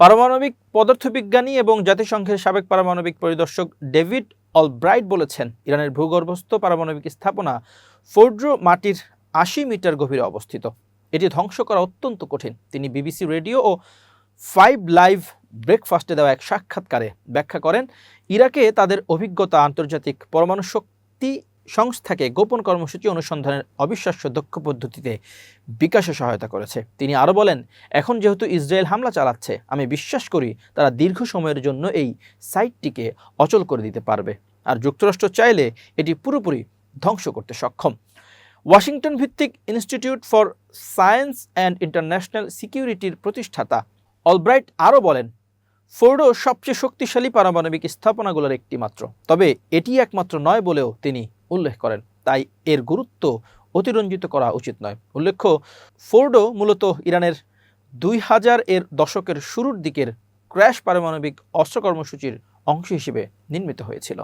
পারমাণবিক পদার্থবিজ্ঞানী এবং জাতিসংঘের সাবেক পারমাণবিক পরিদর্শক ডেভিড অলব্রাইট বলেছেন, ইরানের ভূগর্ভস্থ পারমাণবিক স্থাপনা ফোর্ড্রো মাটির আশি মিটার গভীরে অবস্থিত। এটি ধ্বংস করা অত্যন্ত কঠিন। তিনি বিবিসি রেডিও ও ফাইভ লাইভ ব্রেকফাস্টে দেওয়া এক সাক্ষাৎকারে ব্যাখ্যা করেন, ইরাকে তাদের অভিজ্ঞতা আন্তর্জাতিক পরমাণু শক্তি সংস্থাকে গোপন কর্মসূচি অনুসন্ধানের অবিশ্বাস্য দক্ষ পদ্ধতিতে বিকাশে সহায়তা করেছে। তিনি আরও বলেন, এখন যেহেতু ইসরায়েল হামলা চালাচ্ছে, আমি বিশ্বাস করি তারা দীর্ঘ সময়ের জন্য এই সাইটটিকে অচল করে দিতে পারবে। আর যুক্তরাষ্ট্র চাইলে এটি পুরোপুরি ধ্বংস করতে সক্ষম। ওয়াশিংটন ভিত্তিক institute for science and international সিকিউরিটির প্রতিষ্ঠাতা অলব্রাইট আরও বলেন, ফোর্ডো সবচেয়ে শক্তিশালী পারমাণবিক স্থাপনাগুলোর একটি মাত্র তবে এটি একমাত্র নয় বলেও তিনি উল্লেখ করেন। তাই এর গুরুত্ব অতিরঞ্জিত করা উচিত নয়। উল্লেখ্য, ফোর্ডো মূলত ইরানের দুই হাজার এর দশকের শুরুর দিকের ক্র্যাশ পারমাণবিক অস্ত্র কর্মসূচির অংশ হিসেবে নির্মিত হয়েছিল।